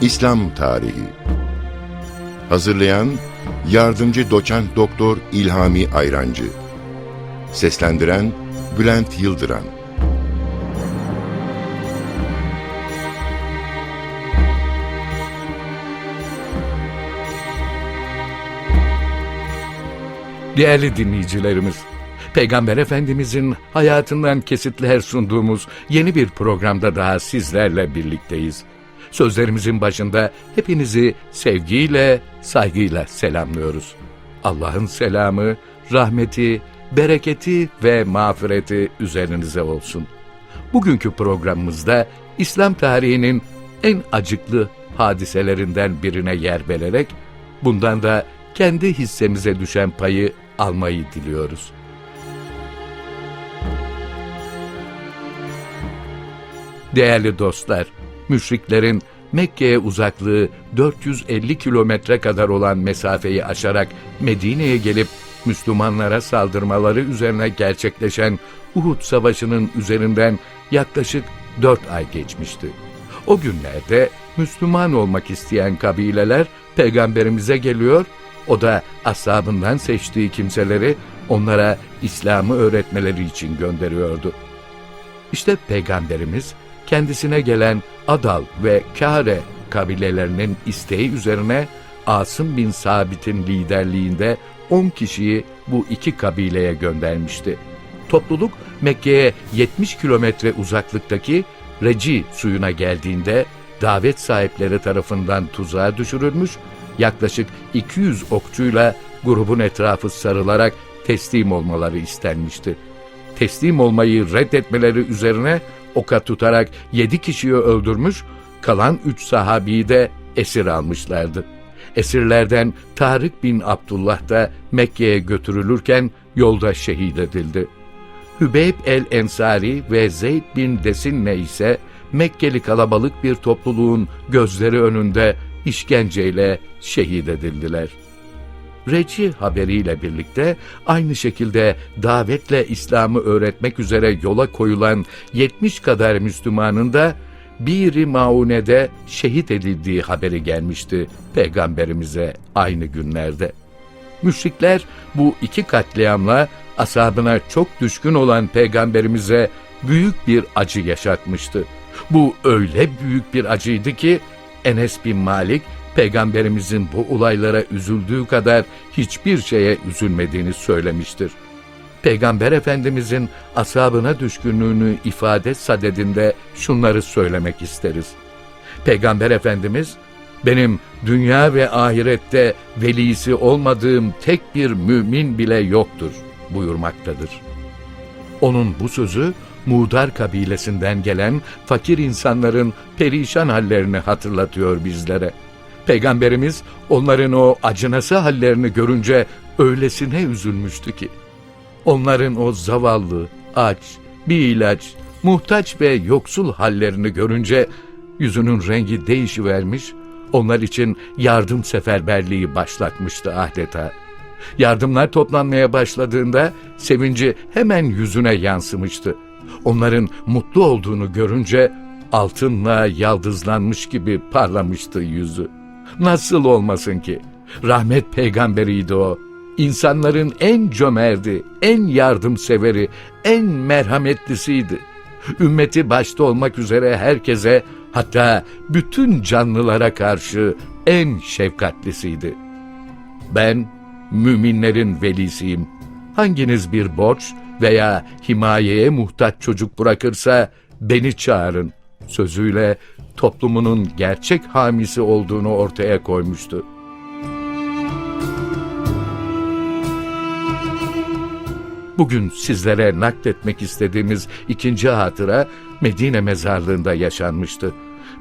İslam Tarihi. Hazırlayan Yardımcı Doçent Doktor İlhami Ayrancı. Seslendiren Bülent Yıldıran. Değerli dinleyicilerimiz, Peygamber Efendimizin hayatından kesitler sunduğumuz yeni bir programda daha sizlerle birlikteyiz. Sözlerimizin başında hepinizi sevgiyle, saygıyla selamlıyoruz. Allah'ın selamı, rahmeti, bereketi ve mağfireti üzerinize olsun. Bugünkü programımızda İslam tarihinin en acıklı hadiselerinden birine yer vererek bundan da kendi hissemize düşen payı almayı diliyoruz. Değerli dostlar, müşriklerin Mekke'ye uzaklığı 450 kilometre kadar olan mesafeyi aşarak Medine'ye gelip Müslümanlara saldırmaları üzerine gerçekleşen Uhud Savaşı'nın üzerinden yaklaşık 4 ay geçmişti. O günlerde Müslüman olmak isteyen kabileler peygamberimize geliyor, o da ashabından seçtiği kimseleri onlara İslam'ı öğretmeleri için gönderiyordu. İşte peygamberimiz kendisine gelen Adal ve Kare kabilelerinin isteği üzerine Asım bin Sabit'in liderliğinde 10 kişiyi bu iki kabileye göndermişti. Topluluk Mekke'ye 70 kilometre uzaklıktaki Reci suyuna geldiğinde davet sahipleri tarafından tuzağa düşürülmüş, yaklaşık 200 okçuyla grubun etrafı sarılarak teslim olmaları istenmişti. Teslim olmayı reddetmeleri üzerine oka tutarak yedi kişiyi öldürmüş, kalan üç sahabiyi de esir almışlardı. Esirlerden Tarık bin Abdullah da Mekke'ye götürülürken yolda şehit edildi. Hübeyb el-Ensari ve Zeyd bin Desinne ise Mekkeli kalabalık bir topluluğun gözleri önünde işkenceyle şehit edildiler. Reci haberiyle birlikte aynı şekilde davetle İslam'ı öğretmek üzere yola koyulan 70 kadar Müslümanın da bir Maune'de şehit edildiği haberi gelmişti peygamberimize aynı günlerde. Müşrikler bu iki katliamla asabına çok düşkün olan peygamberimize büyük bir acı yaşatmıştı. Bu öyle büyük bir acıydı ki Enes bin Malik peygamberimizin bu olaylara üzüldüğü kadar hiçbir şeye üzülmediğini söylemiştir. Peygamber Efendimizin asabına düşkünlüğünü ifade sadedinde şunları söylemek isteriz. Peygamber Efendimiz, benim dünya ve ahirette velisi olmadığım tek bir mümin bile yoktur buyurmaktadır. Onun bu sözü Mudar kabilesinden gelen fakir insanların perişan hallerini hatırlatıyor bizlere. Peygamberimiz onların o acınası hallerini görünce öylesine üzülmüştü ki. Onların o zavallı, aç, bir ilaç, muhtaç ve yoksul hallerini görünce yüzünün rengi değişivermiş, onlar için yardım seferberliği başlatmıştı adeta. Yardımlar toplanmaya başladığında sevinci hemen yüzüne yansımıştı. Onların mutlu olduğunu görünce altınla yaldızlanmış gibi parlamıştı yüzü. Nasıl olmasın ki? Rahmet peygamberiydi o. İnsanların en cömerti, en yardımseveri, en merhametlisiydi. Ümmeti başta olmak üzere herkese, hatta bütün canlılara karşı en şefkatlisiydi. Ben müminlerin velisiyim. Hanginiz bir borç veya himayeye muhtaç çocuk bırakırsa beni çağırın sözüyle toplumunun gerçek hamisi olduğunu ortaya koymuştu. Bugün sizlere nakletmek istediğimiz ikinci hatıra Medine mezarlığında yaşanmıştı.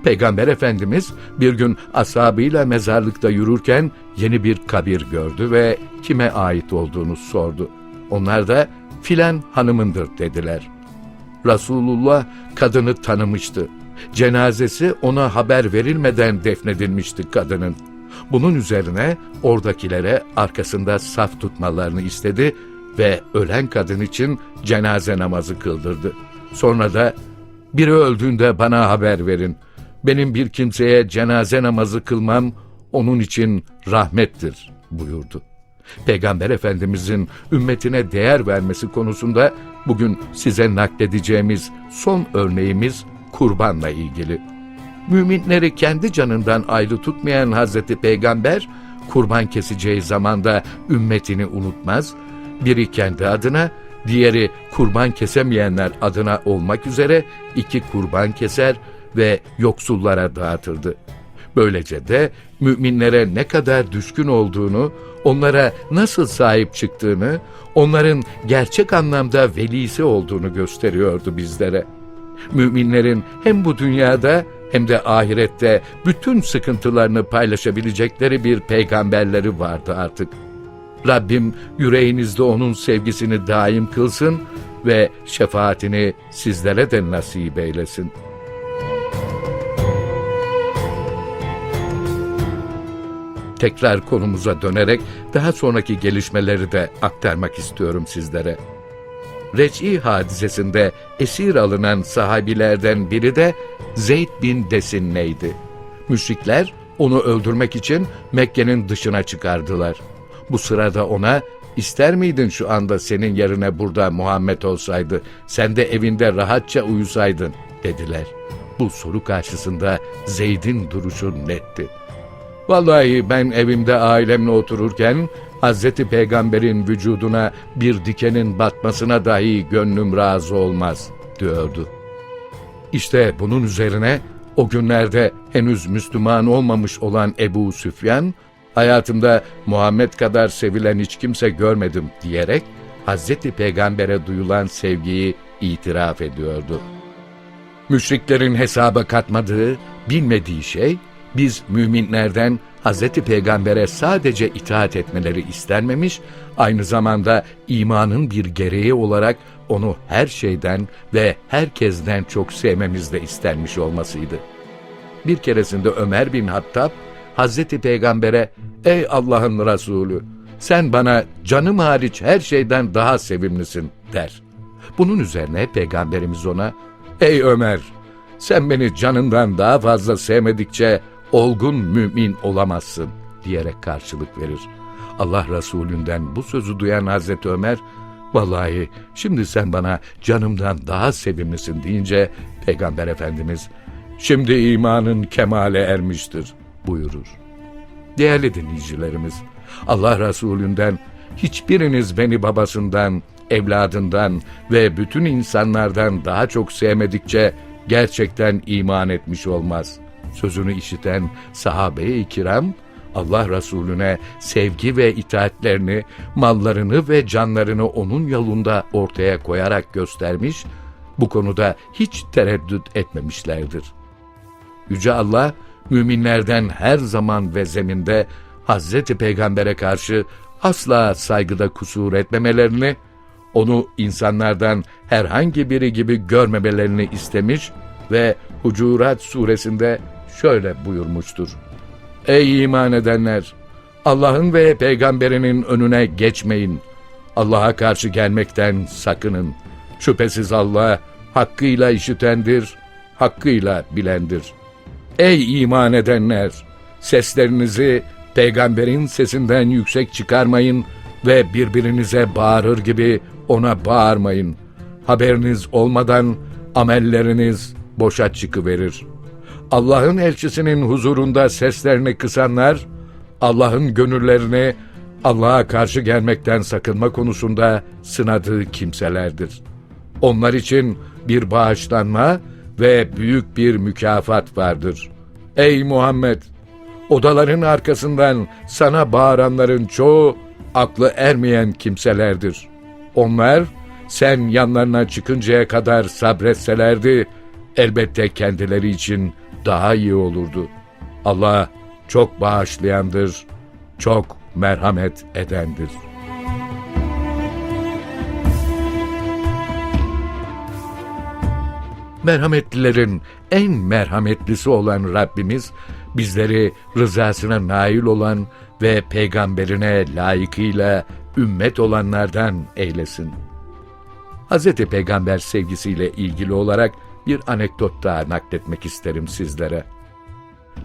Peygamber Efendimiz bir gün ashabıyla mezarlıkta yürürken yeni bir kabir gördü ve kime ait olduğunu sordu. Onlar da filan hanımındır dediler. Resulullah kadını tanımıştı. Cenazesi ona haber verilmeden defnedilmişti kadının. Bunun üzerine oradakilere arkasında saf tutmalarını istedi ve ölen kadın için cenaze namazı kıldırdı. Sonra da biri öldüğünde bana haber verin. benim bir kimseye cenaze namazı kılmam onun için rahmettir buyurdu. Peygamber Efendimizin ümmetine değer vermesi konusunda bugün size nakledeceğimiz son örneğimiz kurbanla ilgili. Müminleri kendi canından ayrı tutmayan Hazreti Peygamber, kurban keseceği zamanda ümmetini unutmaz, biri kendi adına, diğeri kurban kesemeyenler adına olmak üzere iki kurban keser ve yoksullara dağıtırdı. Böylece de müminlere ne kadar düşkün olduğunu, onlara nasıl sahip çıktığını, onların gerçek anlamda velisi olduğunu gösteriyordu bizlere. Müminlerin hem bu dünyada hem de ahirette bütün sıkıntılarını paylaşabilecekleri bir peygamberleri vardı artık. Rabbim yüreğinizde onun sevgisini daim kılsın ve şefaatini sizlere de nasip eylesin. Tekrar konumuza dönerek daha sonraki gelişmeleri de aktarmak istiyorum sizlere. Reç'i hadisesinde esir alınan sahabilerden biri de Zeyd bin Desinne'ydi. Müşrikler onu öldürmek için Mekke'nin dışına çıkardılar. Bu sırada ona ister miydin şu anda senin yerine burada Muhammed olsaydı, sen de evinde rahatça uyusaydın dediler. Bu soru karşısında Zeyd'in duruşu netti. Vallahi ben evimde ailemle otururken Hazreti Peygamber'in vücuduna bir dikenin batmasına dahi gönlüm razı olmaz diyordu. İşte bunun üzerine o günlerde henüz Müslüman olmamış olan Ebu Süfyan, hayatımda Muhammed kadar sevilen hiç kimse görmedim diyerek Hazreti Peygamber'e duyulan sevgiyi itiraf ediyordu. Müşriklerin hesaba katmadığı, bilmediği şey, biz müminlerden Hazreti Peygamber'e sadece itaat etmeleri istenmemiş, aynı zamanda imanın bir gereği olarak onu her şeyden ve herkesten çok sevmemiz de istenmiş olmasıydı. Bir keresinde Ömer bin Hattab, Hazreti Peygamber'e, ''Ey Allah'ın Resulü, sen bana canım hariç her şeyden daha sevimlisin.'' der. Bunun üzerine Peygamberimiz ona, ''Ey Ömer, sen beni canından daha fazla sevmedikçe olgun mümin olamazsın diyerek karşılık verir. Allah Resulünden bu sözü duyan Hazreti Ömer, vallahi şimdi sen bana canımdan daha sevimlisin deyince Peygamber Efendimiz, şimdi imanın kemale ermiştir buyurur. Değerli dinleyicilerimiz, Allah Resulünden hiçbiriniz beni babasından, evladından ve bütün insanlardan daha çok sevmedikçe gerçekten iman etmiş olmaz. Sözünü işiten sahabe-i kiram, Allah Resulüne sevgi ve itaatlerini, mallarını ve canlarını onun yolunda ortaya koyarak göstermiş, bu konuda hiç tereddüt etmemişlerdir. Yüce Allah, müminlerden her zaman ve zeminde Hazreti Peygamber'e karşı asla saygıda kusur etmemelerini, onu insanlardan herhangi biri gibi görmemelerini istemiş ve Hucurat suresinde şöyle buyurmuştur. Ey iman edenler! Allah'ın ve peygamberinin önüne geçmeyin. Allah'a karşı gelmekten sakının. Şüphesiz Allah hakkıyla işitendir, hakkıyla bilendir. Ey iman edenler! Seslerinizi peygamberin sesinden yüksek çıkarmayın ve birbirinize bağırır gibi ona bağırmayın. Haberiniz olmadan amelleriniz boşa çıkıverir. Allah'ın elçisinin huzurunda seslerini kısanlar, Allah'ın gönüllerini Allah'a karşı gelmekten sakınma konusunda sınadığı kimselerdir. Onlar için bir bağışlanma ve büyük bir mükafat vardır. Ey Muhammed! Odaların arkasından sana bağıranların çoğu aklı ermeyen kimselerdir. Onlar sen yanlarına çıkıncaya kadar sabretselerdi elbette kendileri için daha iyi olurdu. Allah çok bağışlayandır, çok merhamet edendir. Merhametlilerin en merhametlisi olan Rabbimiz bizleri rızasına nail olan ve peygamberine layıkıyla ümmet olanlardan eylesin. Hz. Peygamber sevgisiyle ilgili olarak bir anekdot daha nakletmek isterim sizlere.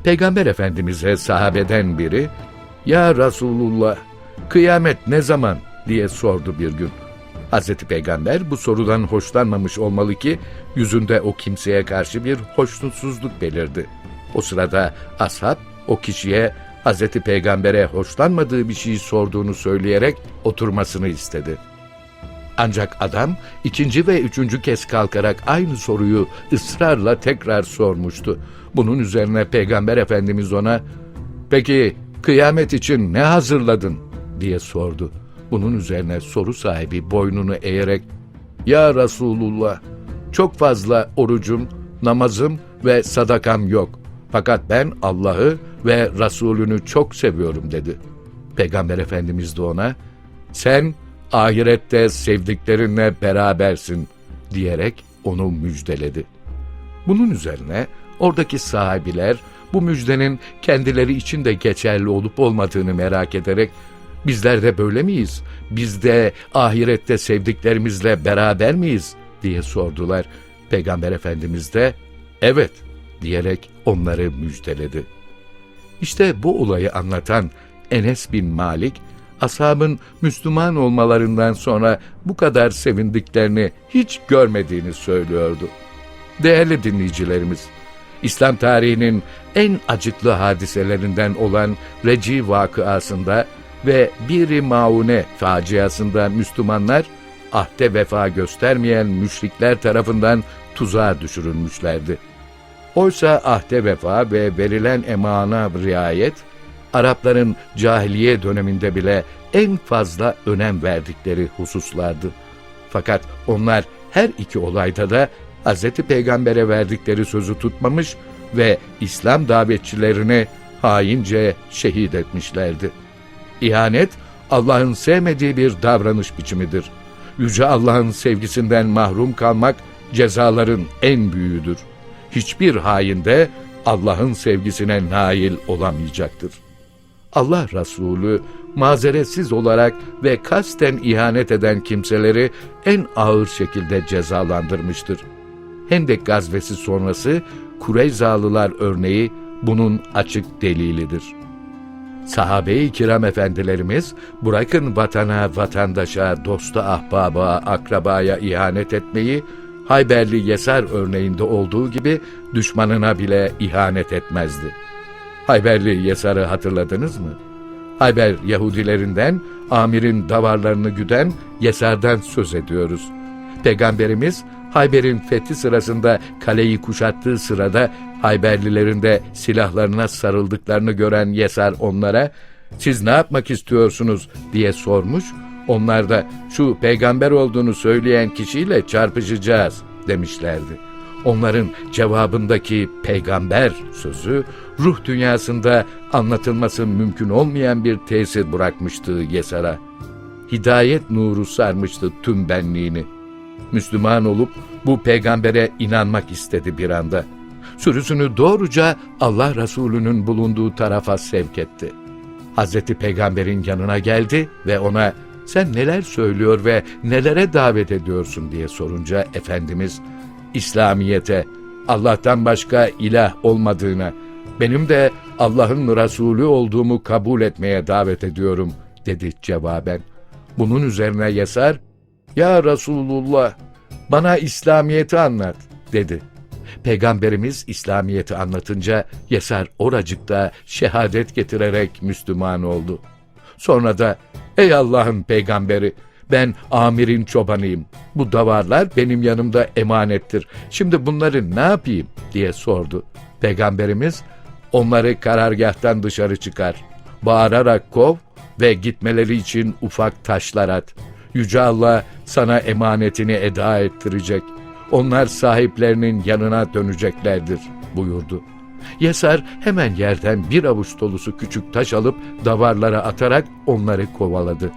Peygamber Efendimiz'e sahabeden biri, ''Ya Resulullah, kıyamet ne zaman?'' diye sordu bir gün. Hazreti Peygamber bu sorudan hoşlanmamış olmalı ki yüzünde o kimseye karşı bir hoşnutsuzluk belirdi. O sırada ashab o kişiye Hazreti Peygamber'e hoşlanmadığı bir şeyi sorduğunu söyleyerek oturmasını istedi. Ancak adam ikinci ve üçüncü kez kalkarak aynı soruyu ısrarla tekrar sormuştu. Bunun üzerine Peygamber Efendimiz ona, ''Peki kıyamet için ne hazırladın?'' diye sordu. Bunun üzerine soru sahibi boynunu eğerek, ''Ya Resulullah, çok fazla orucum, namazım ve sadakam yok. Fakat ben Allah'ı ve Resulünü çok seviyorum.'' dedi. Peygamber Efendimiz de ona, ''Sen ahirette sevdiklerinle berabersin diyerek onu müjdeledi. Bunun üzerine oradaki sahabiler bu müjdenin kendileri için de geçerli olup olmadığını merak ederek bizler de böyle miyiz? Biz de ahirette sevdiklerimizle beraber miyiz? diye sordular. Peygamber Efendimiz de evet diyerek onları müjdeledi. İşte bu olayı anlatan Enes bin Malik ashabın Müslüman olmalarından sonra bu kadar sevindiklerini hiç görmediğini söylüyordu. Değerli dinleyicilerimiz, İslam tarihinin en acıklı hadiselerinden olan Reci vakıasında ve Bir-i Maune faciasında Müslümanlar ahde vefa göstermeyen müşrikler tarafından tuzağa düşürülmüşlerdi. Oysa ahde vefa ve verilen emana riayet Arapların cahiliye döneminde bile en fazla önem verdikleri hususlardı. Fakat onlar her iki olayda da Hz. Peygamber'e verdikleri sözü tutmamış ve İslam davetçilerini haince şehit etmişlerdi. İhanet, Allah'ın sevmediği bir davranış biçimidir. Yüce Allah'ın sevgisinden mahrum kalmak cezaların en büyüğüdür. Hiçbir hain de Allah'ın sevgisine nail olamayacaktır. Allah Resulü mazeretsiz olarak ve kasten ihanet eden kimseleri en ağır şekilde cezalandırmıştır. Hendek gazvesi sonrası Kureyzalılar örneği bunun açık delilidir. Sahabe-i kiram efendilerimiz bırakın vatana, vatandaşa, dosta, ahbaba, akrabaya ihanet etmeyi Hayberli Yesar örneğinde olduğu gibi düşmanına bile ihanet etmezdi. Hayberli Yesar'ı hatırladınız mı? Hayber Yahudilerinden amirin davarlarını güden Yesar'dan söz ediyoruz. Peygamberimiz Hayber'in fethi sırasında kaleyi kuşattığı sırada Hayberlilerin de silahlarına sarıldıklarını gören Yesar onlara siz ne yapmak istiyorsunuz diye sormuş. Onlar da şu peygamber olduğunu söyleyen kişiyle çarpışacağız demişlerdi. Onların cevabındaki peygamber sözü ruh dünyasında anlatılması mümkün olmayan bir tesir bırakmıştı Yesar'a. Hidayet nuru sarmıştı tüm benliğini. Müslüman olup bu peygambere inanmak istedi bir anda. Sürüsünü doğruca Allah Resulü'nün bulunduğu tarafa sevk etti. Hazreti Peygamber'in yanına geldi ve ona sen neler söylüyor ve nelere davet ediyorsun diye sorunca Efendimiz İslamiyete, Allah'tan başka ilah olmadığına, benim de Allah'ın Resulü olduğumu kabul etmeye davet ediyorum dedi cevaben. Bunun üzerine Yesar, ya Resulullah bana İslamiyet'i anlat dedi. Peygamberimiz İslamiyet'i anlatınca Yesar oracıkta şehadet getirerek Müslüman oldu. Sonra da ey Allah'ın peygamberi ben amirin çobanıyım. Bu davarlar benim yanımda emanettir. Şimdi bunları ne yapayım diye sordu. Peygamberimiz onları karargahtan dışarı çıkar. Bağırarak kov ve gitmeleri için ufak taşlar at. Yüce Allah sana emanetini eda ettirecek. Onlar sahiplerinin yanına döneceklerdir buyurdu. Yesar hemen yerden bir avuç dolusu küçük taş alıp davarlara atarak onları kovaladı.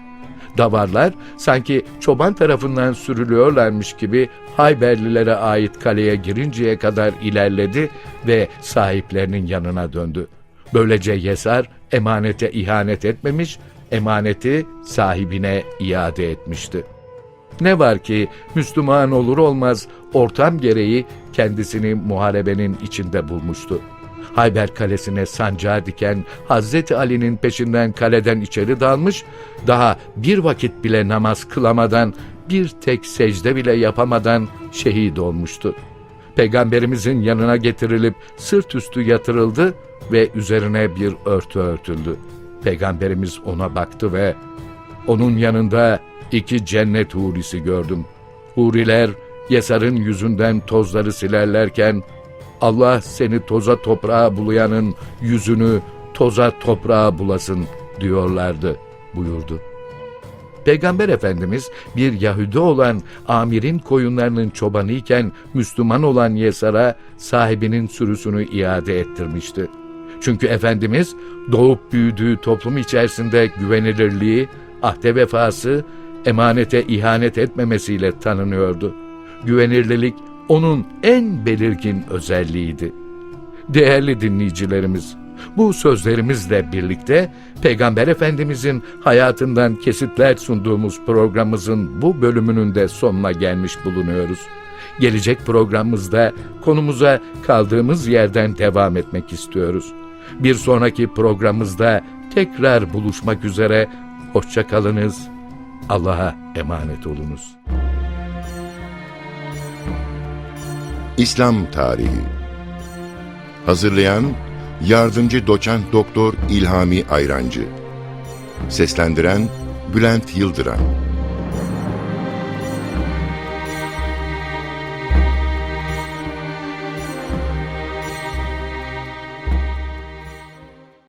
Davarlar sanki çoban tarafından sürülüyorlarmış gibi Hayberlilere ait kaleye girinceye kadar ilerledi ve sahiplerinin yanına döndü. Böylece Yesar emanete ihanet etmemiş, emaneti sahibine iade etmişti. Ne var ki Müslüman olur olmaz ortam gereği kendisini muharebenin içinde bulmuştu. Hayber Kalesi'ne sancağı diken Hazreti Ali'nin peşinden kaleden içeri dalmış, daha bir vakit bile namaz kılamadan, bir tek secde bile yapamadan şehit olmuştu. Peygamberimizin yanına getirilip sırt üstü yatırıldı ve üzerine bir örtü örtüldü. Peygamberimiz ona baktı ve onun yanında iki cennet hurisi gördüm. Huriler Yesar'ın yüzünden tozları silerlerken Allah seni toza toprağa bulayanın yüzünü toza toprağa bulasın diyorlardı buyurdu. Peygamber Efendimiz bir Yahudi olan Amir'in koyunlarının çobanı iken Müslüman olan Yesar'a sahibinin sürüsünü iade ettirmişti. Çünkü Efendimiz doğup büyüdüğü toplum içerisinde güvenilirliği, ahde vefası, emanete ihanet etmemesiyle tanınıyordu. Güvenirlilik onun en belirgin özelliğiydi. Değerli dinleyicilerimiz, bu sözlerimizle birlikte Peygamber Efendimizin hayatından kesitler sunduğumuz programımızın bu bölümünün de sonuna gelmiş bulunuyoruz. Gelecek programımızda konumuza kaldığımız yerden devam etmek istiyoruz. Bir sonraki programımızda tekrar buluşmak üzere. Hoşçakalınız. Allah'a emanet olunuz. İslam Tarihi. Hazırlayan Yardımcı Doçent Doktor İlhami Ayrancı. Seslendiren Bülent Yıldıran